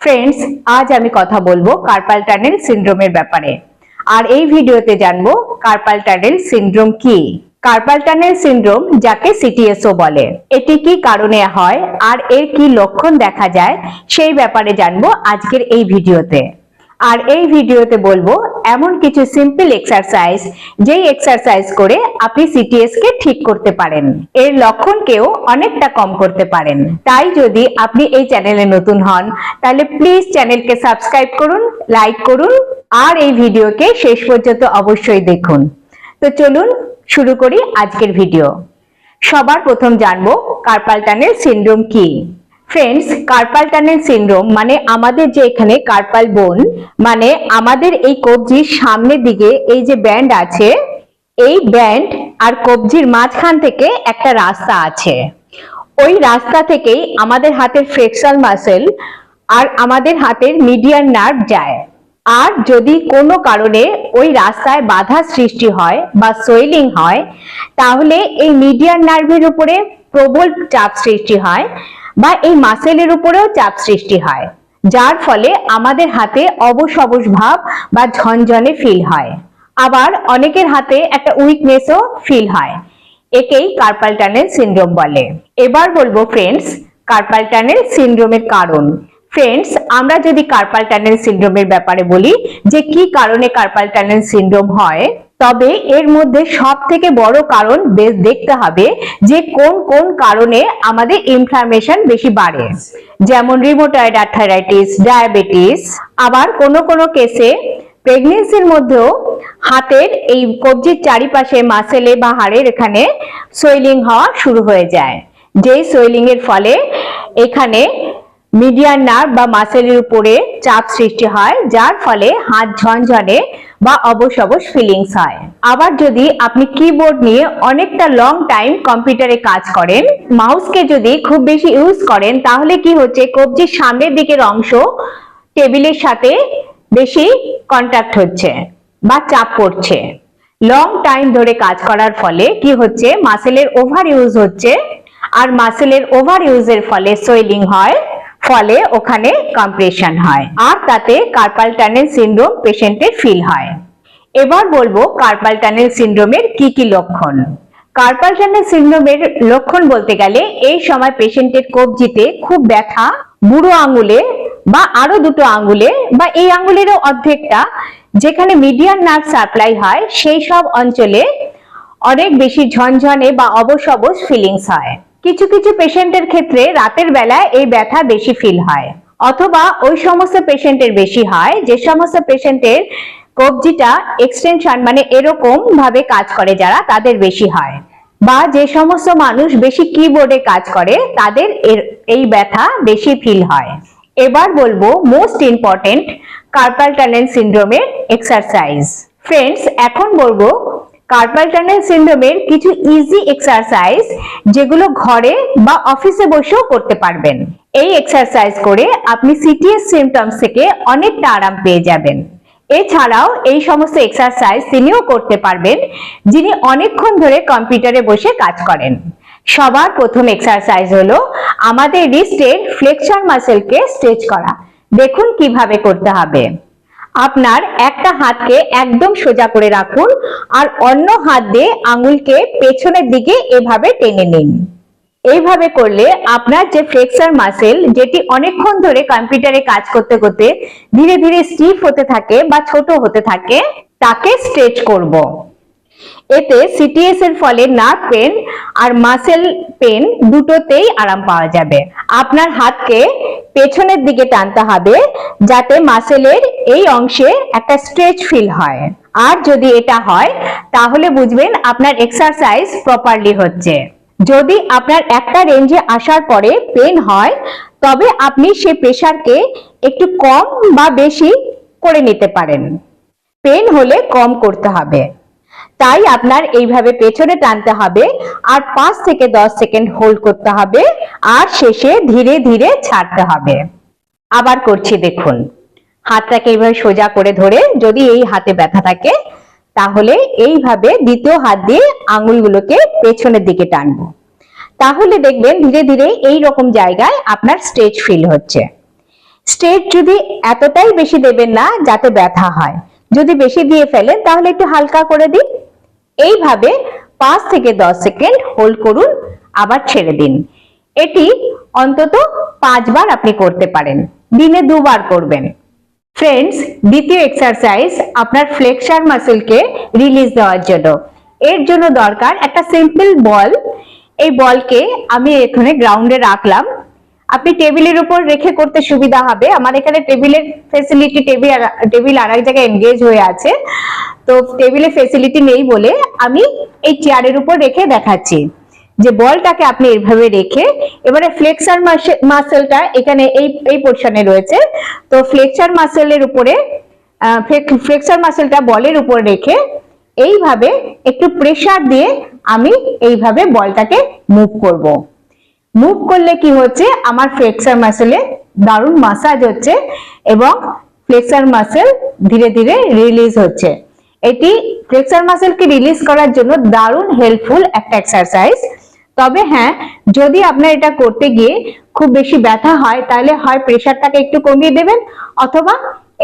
Friends আজ আমি কথা বলব কার্পাল টানেল সিন্ড্রোমের ব্যাপারে। আর এই ভিডিওতে জানব কার্পাল টানেল সিন্ড্রোম কি? কার্পাল টানেল সিন্ড্রোম যাকে সিটিএসও বলে। এটি কি কারণে হয়? আর এর কি লক্ষণ দেখা যায়? সেই ব্যাপারে জানব আজকের এই ভিডিওতে। আর এই ভিডিওতে বলব এমন কিছু সিম্পল এক্সারসাইজ যেই এক্সারসাইজ করে আপনি সিটিএস কে ঠিক করতে পারেন। এর লক্ষণকেও অনেকটা কম করতে পারেন। তাই যদি আপনি এই চ্যানেলে নতুন হন, তাহলে প্লিজ চ্যানেলকে সাবস্ক্রাইব করুন লাইক করুন, আর এই ভিডিওকে শেষ পর্যন্ত অবশ্যই দেখুন। তো চলুন শুরু করি আজকের ভিডিও সবার প্রথম জানব কার্পাল টানেল সিন্ড্রোম কি? ফ্রেন্ডস কার্পাল টানেল সিন্ড্রোম মানে আমাদের যে এখানে কার্পাল বোন মানে আমাদের এই কবজির সামনের দিকে এই যে ব্যান্ড আছে, এই ব্যান্ড আর কবজির মাঝখান থেকে একটা রাস্তা আছে। ওই রাস্তা থেকেই আমাদের হাতের ফ্লেক্সাল মাসেল আর আমাদের হাতের মিডিয়ার নার্ভ যায়। আর যদি কোনো কারণে ওই রাস্তায় বাধা সৃষ্টি হয় বা সোয়েলিং হয়, তাহলে এই মিডিয়ান নার্ভের উপরে প্রবল চাপ সৃষ্টি হয়। বা এই মাসেলের উপরেও চাপ সৃষ্টি হয়, যার ফলে আমাদের হাতে অবশ ভাব বা ঝনঝনে ফিল হয়। আবার অনেকের হাতে একটা উইকনেসও ফিল হয়, একেই কার্পাল টানেল সিন্ড্রোম বলে। এবার বলব ফ্রেন্ডস কার্পাল টানেল সিন্ড্রোমের কারণ। ফ্রেন্ডস আমরা যদি কার্পাল টানেল সিন্ড্রোমের ব্যাপারে বলি যে কি কারণে কার্পাল টানেল সিন্ড্রোম হয় তবে এর মধ্যে সব থেকে বড় কারণ বেশ দেখতে হবে যে কোন কোন কারণে আমাদের ইনফ্লামেশন বেশি বাড়ে। যেমন রিমোটয়েড আর্থারাইটিস ডায়াবেটিস আবার কোনো কোনো কেসে প্রেগনেন্সির মধ্যেও হাতের এই কবজির চারিপাশে মাসেলে বা হাড়ের এখানে সোয়েলিং হওয়া শুরু হয়ে যায়। যেই সোয়েলিং এর ফলে এখানে মিডিয়ার নার্ভ বা মাসেলের উপরে চাপ সৃষ্টি হয়, যার ফলে হাত ঝনঝনে বা অবশ অবশ ফিলিংস হয়। আবার যদি আপনি কিবোর্ড নিয়ে অনেকটা লং টাইম কম্পিউটারে কাজ করেন মাউসকে যদি খুব বেশি ইউজ করেন, তাহলে কি হচ্ছে? কবজির সামনের দিকের অংশ টেবিলের সাথে বেশি কন্ট্যাক্ট হচ্ছে বা চাপ পড়ছে। লং টাইম ধরে কাজ করার ফলে কি হচ্ছে? মাসেলের ওভার ইউজ হচ্ছে। আর মাসেলের ওভার ইউজের ফলে সোয়েলিং হয়। ফলে ওখানে কম্প্রেশন হয়। আর তাতে কার্পাল টানেল সিন্ড্রোম পেশেন্টের ফিল হয়। এবার বলব কার্পাল টানেল সিন্ড্রোমের কি কি লক্ষণ। কার্পাল টানেল সিন্ড্রোমের লক্ষণ বলতে গেলে এই সময় পেশেন্টের কবজিতে খুব ব্যথা, বুড়ো আঙুলে বা আরও দুটো আঙুলে বা এই আঙুলেরও অর্ধেকটা যেখানে মিডিয়ান নার্ভ সাপ্লাই হয়, সেই সব অঞ্চলে অনেক বেশি ঝনঝনে বা অবশ অবশ ফিলিংস হয়। কিছু কিছু পেশেন্টের ক্ষেত্রে রাতের বেলায় এই ব্যথা বেশি ফিল হয়। অথবা ওই সমস্ত পেশেন্টের বেশি হয়, যে সমস্ত পেশেন্টের কবজিটা এক্সটেনশন মানে এরকম ভাবে কাজ করে যারা, তাদের বেশি হয়। বা যে সমস্ত মানুষ বেশি কিবোর্ডে কাজ করে, তাদের এই ব্যথা বেশি ফিল হয়। এবার বলব মোস্ট ইম্পর্টেন্ট কার্পাল টানেল সিন্ড্রোমের এক্সারসাইজ ফ্রেন্ডস এখন বলব কার্পাল টানেল সিন্ড্রোমের কিছু ইজি এক্সারসাইজ যেগুলো ঘরে বা অফিসে বসেও করতে পারবেন। এই এক্সারসাইজ করে আপনি সিটিএস সিমটমস থেকে অনেকটা আরাম পেয়ে যাবেন। এছাড়াও এই সমস্ত এক্সারসাইজ তিনিও করতে পারবেন, যিনি অনেকক্ষণ ধরে কম্পিউটারে বসে কাজ করেন। সবার প্রথম এক্সারসাইজ হলো আমাদের রিস্টের ফ্লেকচার মাসেলকে স্ট্রেচ করা। দেখুন কীভাবে করতে হবে। আপনার একটা হাতকে একদম সোজা করে রাখুন আর অন্য হাত দিয়ে আঙুলকে পেছনের দিকে এভাবে টেনে নিন এইভাবে করলে আপনার যে ফ্লেক্সার মাসেল যেটি অনেকক্ষণ ধরে কম্পিউটারে কাজ করতে করতে ধীরে ধীরে স্টিফ হতে থাকে বা ছোট হতে থাকে, তাকে স্ট্রেচ করব। এতে সিটিএস এর ফলে নার্ভ পেন আর মাসেল পেন দুটোতেই আরাম পাওয়া যাবে আপনার হাতকে পেছনের দিকে টানতে হবে যাতে মাসেলের এই অংশে একটা স্ট্রেচ ফিল হয়। আর যদি এটা হয়, তাহলে বুঝবেন আপনার এক্সারসাইজ প্রপারলি হচ্ছে। যদি আপনার একটা রেঞ্জে আসার পরে পেন হয়, তবে আপনি সে প্রেশারকে একটু কম বা বেশি করে নিতে পারেন। পেন হলে কম করতে হবে। তাই আপনার এইভাবে পেছনে টানতে হবে আর পাঁচ থেকে দশ সেকেন্ড হোল্ড করতে হবে আর শেষে ধীরে ধীরে ছাড়তে হবে। আবার করছি দেখুন। হাতটাকে এইভাবে সোজা করে ধরে যদি এই হাতে ব্যথা থাকে, তাহলে এইভাবে দ্বিতীয় হাত দিয়ে আঙুলগুলোকে পেছনের দিকে টানবো। তাহলে দেখবেন ধীরে ধীরে এই রকম জায়গায় আপনার স্ট্রেচ ফিল হচ্ছে। স্ট্রেচ যদি এতটাই বেশি দেবেন না যাতে ব্যথা হয়, যদি বেশি দিয়ে ফেলেন তাহলে একটু হালকা করে দিন এইভাবে পাঁচ থেকে দশ সেকেন্ড হোল্ড করুন, আবার ছেড়ে দিন। এটি অন্তত পাঁচবার আপনি করতে পারেন। দিনে দুবার করবেন। ফ্রেন্ডস দ্বিতীয় এক্সারসাইজ আপনার ফ্লেক্সার মাসেলকে রিলিজ দেওয়ার জন্য। এর জন্য দরকার একটা সিম্পল বল এই বলকে আমি এখানে গ্রাউন্ডে রাখলাম। আপনি টেবিলের উপর রেখে করতে সুবিধা হবে। আমার এখানে টেবিলের ফেসিলিটি টেবিল টেবিল আর এক জায়গায় এনগেজ হয়ে আছে। তো টেবিলে ফেসিলিটি নেই বলে আমি এই চেয়ারের উপর রেখে দেখাচ্ছি। যে বলটাকে আপনি এইভাবে রেখে, এবারে ফ্লেক্সার মাসেলটা এখানে এই এই পোর্শনে রয়েছে। তো ফ্লেক্সার মাসেলের উপরে ফ্লেক্সার মাসেলটা বলের উপর রেখে এইভাবে একটু প্রেসার দিয়ে আমি এইভাবে বলটাকে মুভ করব। মুভ করলে কি হচ্ছে? আমার ফ্লেক্সার মাসেলে দারুণ মাসাজ হচ্ছে এবং ফ্লেক্সার মাসেল ধীরে ধীরে রিলিজ হচ্ছে। এটি ফ্লেক্সার মাসেলকে রিলিজ করার জন্য দারুণ হেল্পফুল একটা এক্সারসাইজ তবে হ্যাঁ যদি আপনার এটা করতে গিয়ে খুব বেশি ব্যথা হয়, তাহলে হয় প্রেশারটাকে একটু কমিয়ে দেবেন অথবা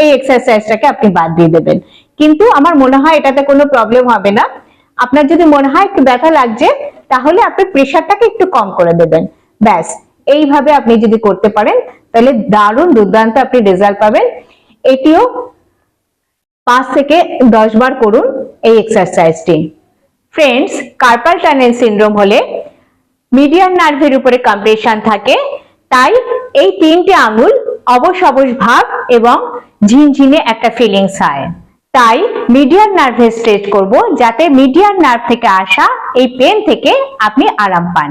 এই এক্সারসাইজটাকে আপনি বাদ দিয়ে দেবেন। কিন্তু আমার মনে হয় এটাতে কোনো প্রবলেম হবে না। আপনার যদি মনে হয় একটু ব্যথা লাগছে, তাহলে আপনি প্রেশারটাকে একটু কম করে দেবেন। ব্যাস, এইভাবে আপনি যদি করতে পারেন, তাহলে দারুণ দুর্দান্ত আপনি রেজাল্ট পাবেন। এটিও পাঁচ থেকে দশ বার করুন এই এক্সারসাইজটি ফ্রেন্ডস কার্পাল টানেল সিন্ড্রোম হলে মিডিয়ান নার্ভের উপরে কম্প্রেশন থাকে, তাই এই তিনটে আঙুল অবশ অবশ ভাব এবং ঝিনঝিনে একটা ফিলিংস হয়। তাই মিডিয়ান নার্ভে স্ট্রেচ করব, যাতে মিডিয়ান নার্ভ থেকে আসা এই পেন থেকে আপনি আরাম পান।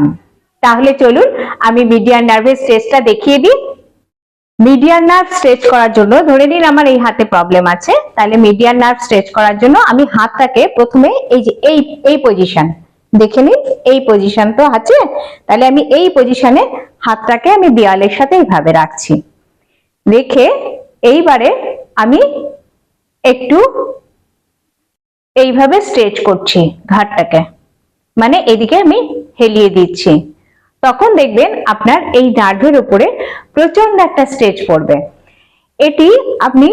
তাহলে চলুন আমি মিডিয়ার নার্ভের স্ট্রেচটা দেখিয়ে দিই। মিডিয়ার নার্ভ স্ট্রেচ করার জন্য ধরে নিন আমার এই হাতে প্রবলেম আছে, তাহলে মিডিয়ার নার্ভ স্ট্রেচ করার জন্য আমি হাতটাকে প্রথমে এই যে এই এই পজিশন দেখে নিন, এই পজিশন তো আছে, তাহলে আমি এই পজিশনে হাতটাকে আমি দেয়ালের সাথে এইভাবে রাখছি। রেখে এইবারে আমি একটু এইভাবে স্ট্রেচ করছি ঘাটটাকে মানে এদিকে আমি হেলিয়ে দিচ্ছি। তখন দেখবেন আপনার এই নার্ভের উপরে প্রচণ্ড একটা স্ট্রেচ পড়বে। এটি আপনি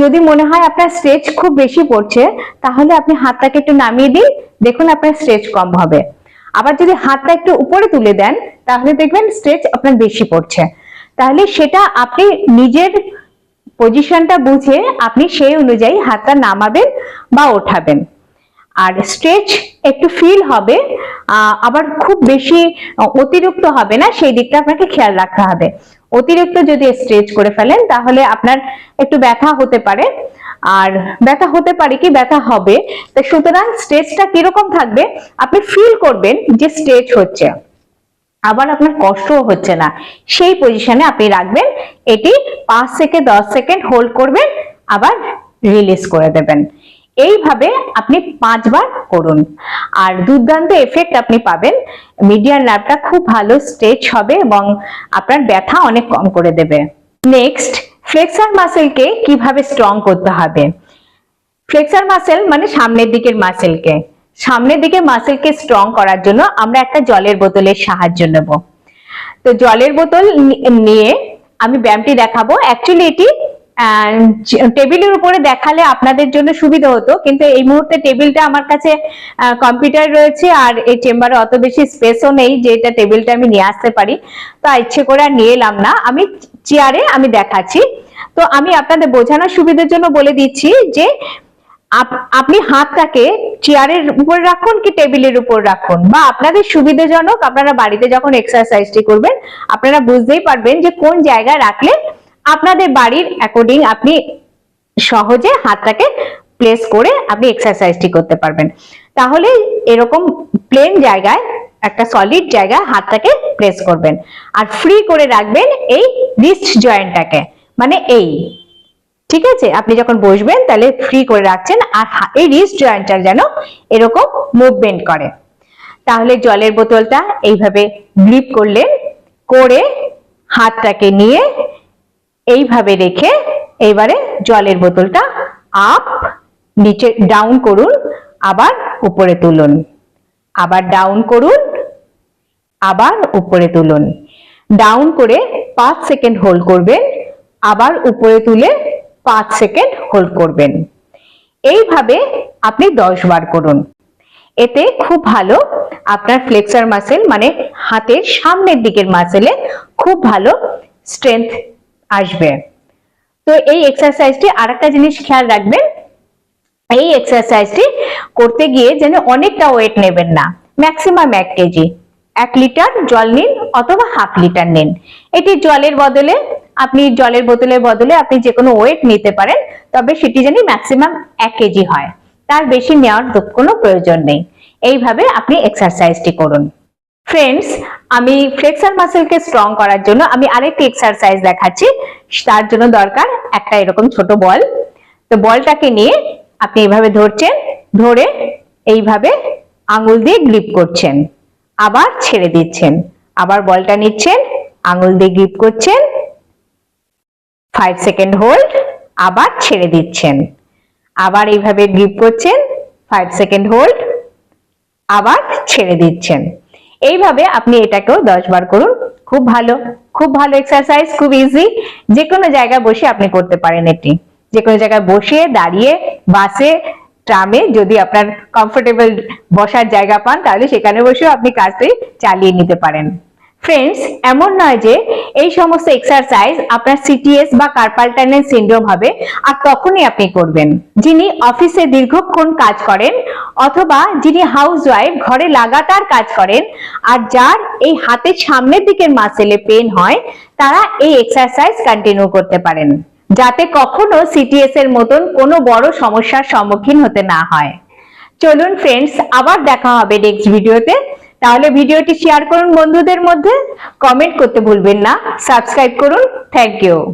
যদি মনে হয় আপনার স্ট্রেচ খুব বেশি পড়ছে, তাহলে আপনি হাতটাকে একটু নামিয়ে দিন, দেখুন আপনার স্ট্রেচ কম হবে। আবার যদি হাতটা একটু উপরে তুলে দেন, তাহলে দেখবেন স্ট্রেচ আপনার বেশি পড়ছে। তাহলে সেটা আপনি নিজের পজিশনটা বুঝে আপনি সেই অনুযায়ী হাতটা নামাবেন বা ওঠাবেন। আর স্ট্রেচ একটু ফিল হবে আবার খুব বেশি অতিরিক্ত হবে না, সেই দিকটা আপনাকে খেয়াল রাখতে হবে। অতিরিক্ত যদি স্ট্রেচ করে ফেলেন, তাহলে আপনার একটু ব্যথা হতে পারে। আর ব্যথা হতে পারে কি ব্যথা হবে, তো সুতরাং স্ট্রেচটা কীরকম থাকবে, আপনি ফিল করবেন যে স্ট্রেচ হচ্ছে। আবার আপনার কষ্টও হচ্ছে না। সেই পজিশনে আপনি রাখবেন, এটি পাঁচ থেকে দশ সেকেন্ড হোল্ড করবেন, আবার রিলিজ করে দেবেন। এইভাবে আপনি পাঁচবার করুন। আর দুর্দান্ত এফেক্ট আপনি পাবেন। মিডিয়ান নার্ভটা খুব ভালো স্ট্রেচ হবে এবং আপনার ব্যথা অনেক কম করে দেবে। নেক্সট ফ্লেক্সার মাসেলকে কীভাবে স্ট্রং করতে হবে? ফ্লেক্সার মাসেল মানে সামনের দিকের মাসেলকে সামনের দিকে মাসেলকে স্ট্রং করার জন্য আমরা একটা জলের বোতলের সাহায্য নেব। তো জলের বোতল নিয়ে আমি ব্যায়ামটি দেখাবো। অ্যাকচুয়ালি এটি টেবিলের উপরে দেখালে আপনাদের জন্য সুবিধা হতো, কিন্তু এই মুহূর্তে টেবিলটা আমার কাছে কম্পিউটার রয়েছে আর এই চেম্বারে অত বেশি স্পেসও নেই যে এটা টেবিলটা আমি নিয়ে আসতে পারি। তো ইচ্ছে করে আর নিয়ে এলাম না। আমি চেয়ারে আমি দেখাচ্ছি। তো আমি আপনাদের বোঝানোর সুবিধার জন্য বলে দিচ্ছি যে, আপ- আপনি হাতটাকে চেয়ারের উপর রাখুন কি টেবিলের উপর রাখুন? বা আপনাদের সুবিধাজনক আপনারা বাড়িতে যখন এক্সারসাইজটি করবেন, আপনারা বুঝতেই পারবেন যে কোন জায়গায় রাখলে আপনাদের বাড়ির অ্যাকর্ডিং আপনি সহজে হাতটাকে প্লেস করে আপনি এক্সারসাইজটি করতে পারবেন। তাহলে এরকম প্লেন জায়গায়, একটা সলিড জায়গায় হাতটাকে প্লেস করবেন। আর ফ্রি করে রাখবেন এই রিস্ট জয়েন্টটাকে মানে এই। ঠিক আছে? আপনি যখন বসবেন, তাহলে ফ্রি করে রাখছেন, আর এই রিস্ট জয়েন্টটা যেন এরকম মুভমেন্ট করে। তাহলে জলের বোতলটা এইভাবে গ্রিপ করলেন, করে হাতটাকে নিয়ে এইভাবে রেখে এবারে জলের বোতলটা আপ নিচে ডাউন করুন, আবার উপরে তুলুন। আবার ডাউন করুন, আবার উপরে তুলুন। ডাউন করে পাঁচ সেকেন্ড হোল্ড করবেন, আবার উপরে তুলে পাঁচ সেকেন্ড হোল্ড করবেন। এইভাবে আপনি দশ বার করুন। এতে খুব ভালো আপনার ফ্লেক্সার মাসেল মানে হাতের সামনের দিকের মাসেলে খুব ভালো স্ট্রেংথ আসবে। তো এই এক্সারসাইজটি আরেকটা জিনিস খেয়াল রাখবেন, এই এক্সারসাইজটি করতে গিয়ে যেন অনেকটা ওয়েট নেবেন না। ম্যাক্সিমাম এক কেজি এক লিটার জল নিন অথবা হাফ লিটার নিন। এটি জলের বদলে, আপনি জলের বোতলের বদলে আপনি যে কোনো ওয়েট নিতে পারেন, তবে সেটি যেন ম্যাক্সিমাম এক কেজি হয়। তার বেশি নেওয়ার কোনো প্রয়োজন নেই। এইভাবে আপনি এক্সারসাইজটি করুন। ফ্রেন্ডস আমি ফ্লেক্সার মাসেলকে স্ট্রং করার জন্য আমি আরেকটি এক্সারসাইজ দেখাচ্ছি। তার জন্য দরকার একটা এরকম ছোট বল। তো বলটাকে নিয়ে আপনি এইভাবে ধরছেন, ধরে এইভাবে আঙুল দিয়ে গ্রিপ করছেন, আবার ছেড়ে দিচ্ছেন, আবার বলটা নিচ্ছেন, আঙুল দিয়ে গ্রিপ করছেন ফাইভ সেকেন্ড হোল্ড আবার ছেড়ে দিচ্ছেন, আবার এইভাবে গ্রিপ করছেন ফাইভ সেকেন্ড হোল্ড আবার ছেড়ে দিচ্ছেন। এইভাবে আপনি এটাকেও দশ বার করুন। খুব ভালো খুব ভালো এক্সারসাইজ খুব ইজি যে কোনো জায়গায় বসে আপনি করতে পারেন এটি। যে কোনো জায়গায় বসে, দাঁড়িয়ে, বাসে, ট্রামে যদি আপনার কমফোর্টেবল বসার জায়গা পান, তাহলে সেখানে বসেও আপনি কাজটি চালিয়ে নিতে পারেন। ফ্রেন্ডস এমন নয় যে এই সমস্ত এক্সারসাইজ আপনার সিটিএস বা কার্পাল সিন্ড্রোম হবে আর তখনই আপনি করবেন। যিনি অফিসে দীর্ঘক্ষণ কাজ করেন অথবা যিনি হাউস ওয়াইফ ঘরে লাগাতার কাজ করেন আর যার এই হাতের সামনের দিকের মাসেলে পেন হয়, তারা এই এক্সারসাইজ কন্টিনিউ করতে পারেন। যাতে কখনো সিটিএস এর মতন কোনো বড় সমস্যার সম্মুখীন হতে না হয়। চলুন ফ্রেন্ডস আবার দেখা হবে নেক্সট ভিডিওতে তাহলে ভিডিওটি শেয়ার করুন বন্ধুদের মধ্যে কমেন্ট করতে ভুলবেন না সাবস্ক্রাইব করুন থ্যাংক ইউ